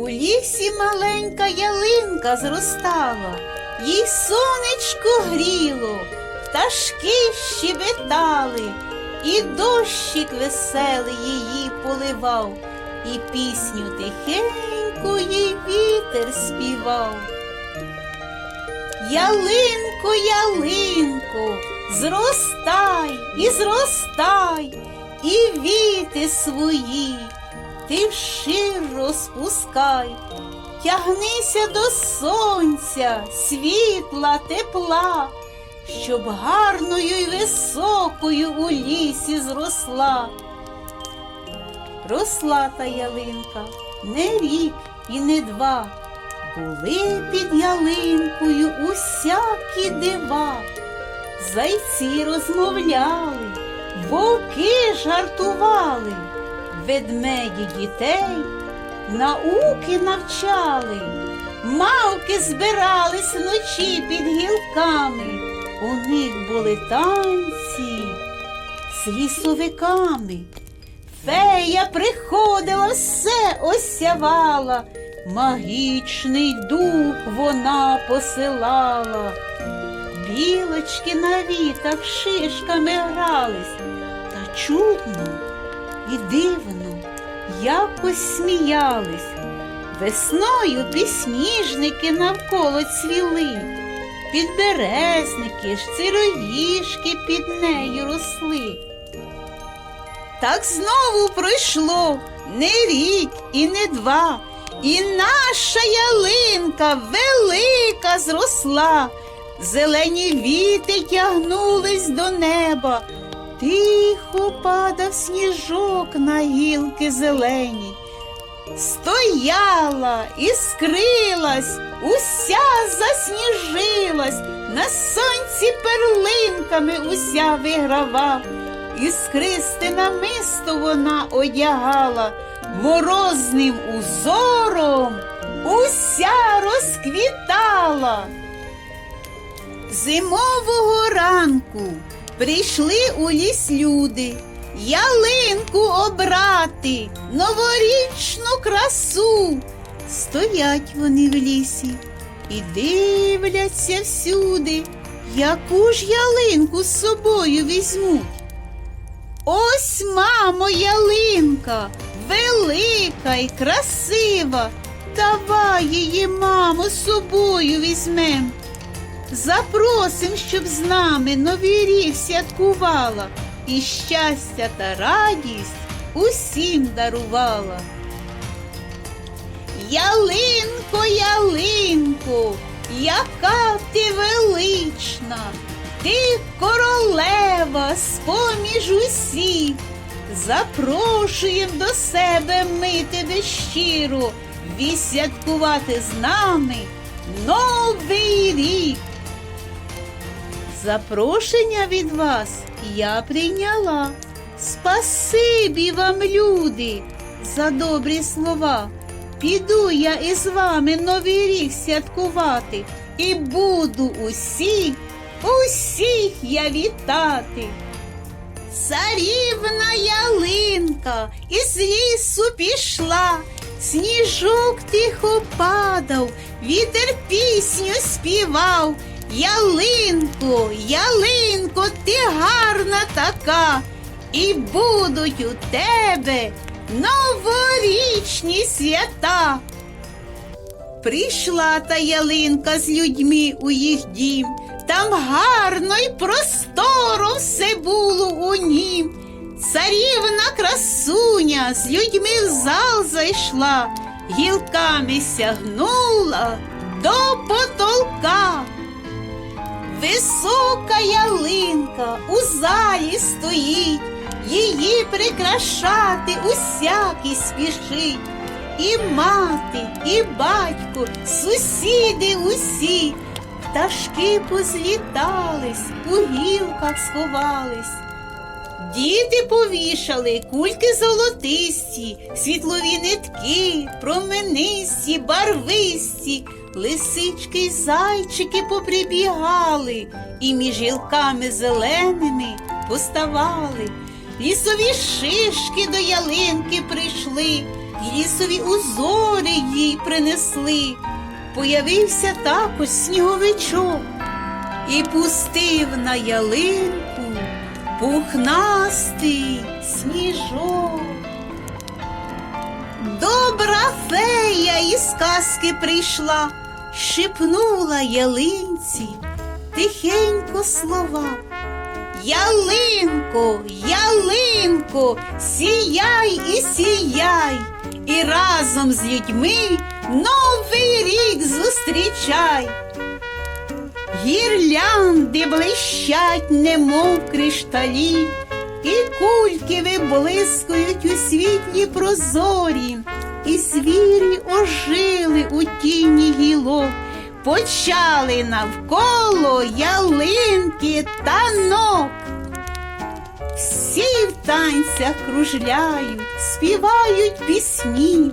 У лісі маленька ялинка зростала, їй сонечко гріло, пташки щебетали, і дощик веселий її поливав, і пісню тихеньку їй вітер співав. Ялинко, ялинко, зростай і зростай, і віти свої, ти вшир розпускай, тягнися до сонця, світла, тепла, щоб гарною й високою у лісі зросла. Росла та ялинка не рік і не два. Були під ялинкою усякі дива, зайці розмовляли, вовки жартували, ведмеді дітей науки навчали, мавки збирались вночі під гілками, у них були танці з лісовиками. Фея приходила, все осявала, магічний дух вона посилала. Білочки на вітах шишками грались, та чудно і дивно якось сміялись. Весною пісніжники навколо цвіли, підберезники цироїшки під нею росли. Так знову пройшло не рік і не два, і наша ялинка велика зросла, зелені віти тягнулись до неба, тихо падав сніжок на гілки зелені. Стояла, іскрилась, уся засніжилась, на сонці перлинками уся вигравав. Іскристе намисто вона одягала, морозним узором уся розквітала. Зимового ранку прийшли у ліс люди, ялинку обрати, новорічну красу. Стоять вони в лісі і дивляться всюди, яку ж ялинку з собою візьмуть. Ось, мамо, ялинка, велика й красива. Давай її, мамо, з собою візьмем. Запросим, щоб з нами новий рік святкувала і щастя та радість усім дарувала. Ялинко, ялинко, яка ти велична, ти королева з-поміж усіх. Запрошуєм до себе ми тебе щиро відсвяткувати з нами Новий рік. Запрошення від вас я прийняла. Спасибі вам, люди, за добрі слова. Піду я із вами новий рік святкувати і буду усіх, усіх я вітати. Царівна ялинка із лісу пішла, сніжок тихо падав, вітер пісню співав. Ялинко, ялинко, ти гарна така, і будуть у тебе новорічні свята. Прийшла та ялинка з людьми у їх дім, там гарно й просторо все було у нім. Царівна красуня з людьми в зал зайшла, гілками сягнула до потолка. Висока ялинка у залі стоїть, її прикрашати усякий спішить. І мати, і батько, сусіди усі, пташки позлітались, у гілках сховались. Діти повішали кульки золотисті, світлові нитки, променисті, барвисті, лисички й зайчики поприбігали, і між гілками зеленими поставали. Лісові шишки до ялинки прийшли, лісові узори їй принесли. Появився також сніговичок і пустив на ялинку пухнастий сніжок. Добра фея із казки прийшла, шепнула ялинці тихенько слова. Ялинко, ялинко, сіяй і сіяй, і разом з людьми новий рік зустрічай. Гірлянди блищать, немов кришталі, і кульки виблискують у світлі прозорі, і звірі ожили у тіні гілок, почали навколо ялинки танок. Всі в танцях кружляють, співають пісні,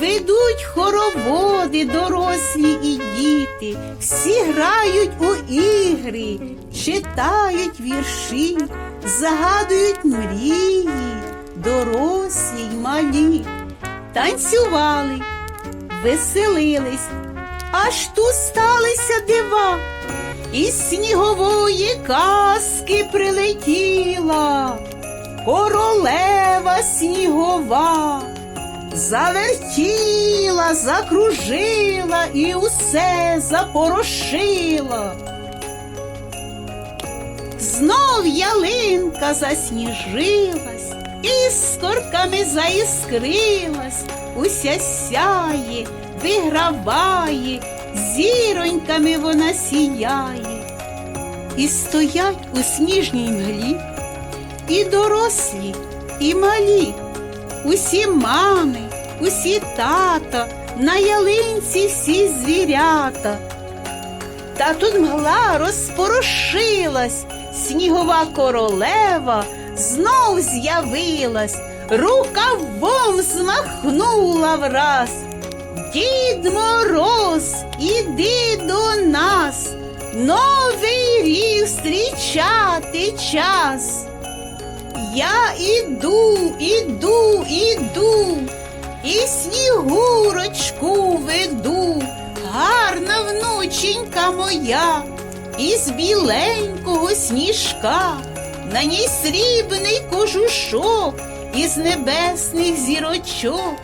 ведуть хороводи дорослі і діти, всі грають у ігри, читають вірші, загадують мрії, дорослі й малі, танцювали, веселились, аж тут сталися дива. Із снігової казки прилетіла королева снігова, завертіла, закружила і усе запорошила. Знов ялинка засніжилась, іскорками заіскрилась, уся сяє, виграває, зіроньками вона сіяє. І стоять у сніжній мглі, і дорослі, і малі, усі мами, усі тата, на ялинці всі звірята. Та тут мгла розпорошилась, снігова королева знов з'явилась, рукавом змахнула враз. Дід Мороз, іди до нас, новий рік зустрічати час. Я іду, іду, іду, і снігурочку веду, гарна внученька моя, із біленького сніжка, на ній срібний кожушок із небесних зірочок.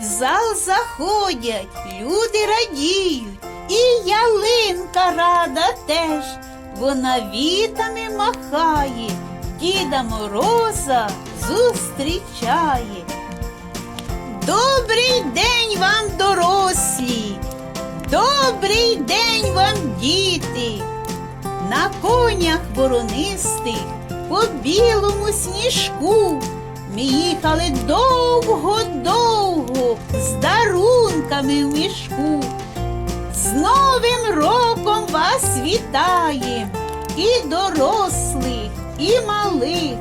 В зал заходять, люди радіють, і ялинка рада теж, вона вітами махає, Діда Мороза зустрічає. Добрий день вам, дорослі, добрий день вам, діти, на конях воронистих по білому сніжку. Ми їхали довго-довго з дарунками в мішку. З Новим роком вас вітаєм і дорослих, і малих,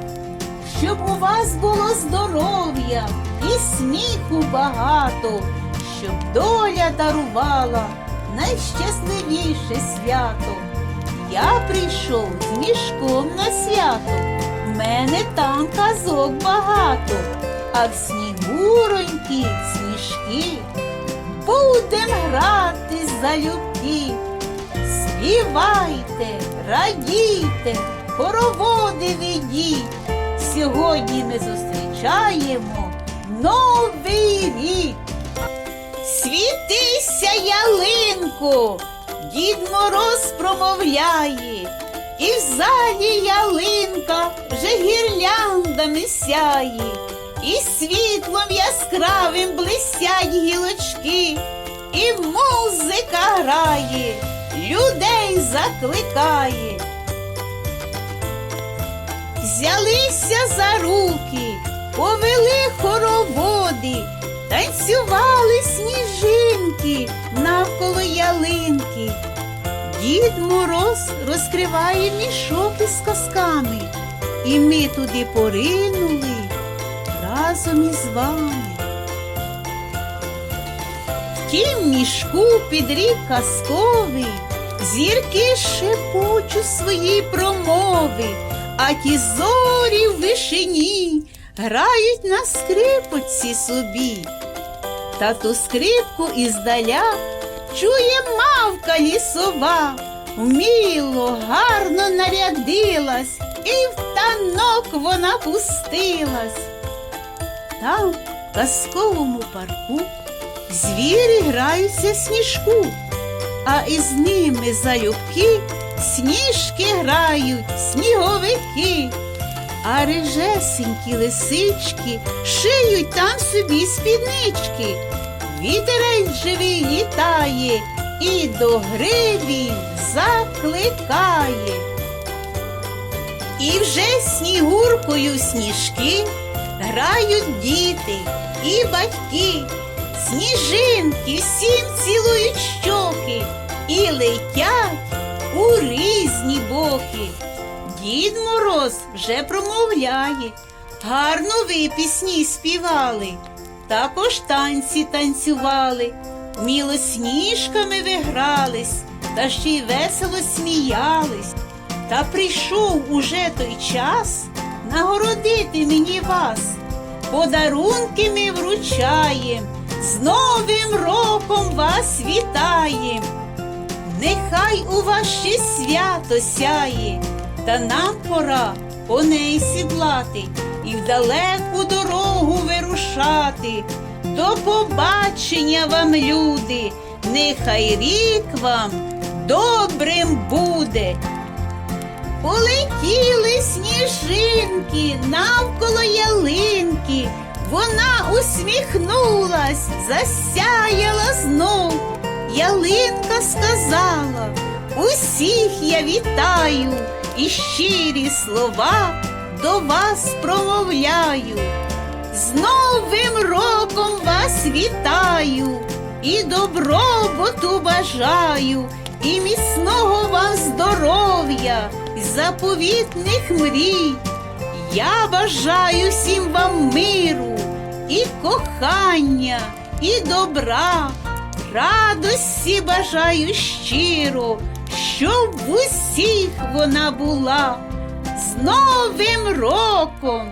щоб у вас було здоров'я і сміху багато, щоб доля дарувала найщасливіше свято. Я прийшов з мішком на свято. В мене там казок багато, а в снігуроньки сніжки. Будем грати залюбки. Співайте, радійте, хороводи ведіть. Сьогодні ми зустрічаємо Новий рік. Світися, ялинко, Дід Мороз промовляє, і в залі ялинка вже гірляндами сяє, і світлом яскравим блистять гілочки, і музика грає, людей закликає. Взялися за руки, повели хороводи, танцювали сніжинки навколо ялинки. Дід Мороз розкриває мішок із казками, і ми туди поринули разом із вами. В тім мішку під рік казковий зірки шепочуть свої промови, а ті зорі в вишині грають на скрипочці собі. Та ту скрипку іздаля чує мавка лісова, вміло, гарно нарядилась, і в танок вона пустилась. Там, в казковому парку, звірі граються сніжку, а із ними залюбки сніжки грають, сніговики, а рижесенькі лисички шиють там собі спіднички. Вітерець живий літає і до гри він закликає. І вже снігуркою сніжки грають діти і батьки, сніжинки всім цілують щоки і летять у різні боки. Дід Мороз вже промовляє, гарно ви пісні співали, також танці танцювали, вміло сніжками ви грались, та ще й весело сміялись. Та прийшов уже той час нагородити мені вас. Подарунки ми вручаєм, з Новим роком вас вітаєм. Нехай у вас ще свято сяє, та нам пора по неї сідлати і в далеку дорогу вирушати. До побачення вам, люди, нехай рік вам добрим буде. Полетіли сніжинки навколо ялинки. Вона усміхнулась, засяяла знов. Ялинка сказала, усіх я вітаю і щирі слова до вас промовляю. З Новим роком вас вітаю і добробуту бажаю, і міцного вам здоров'я, і заповітних мрій. Я бажаю всім вам миру, і кохання, і добра, радості бажаю щиро, щоб в усіх вона була. З Новим роком!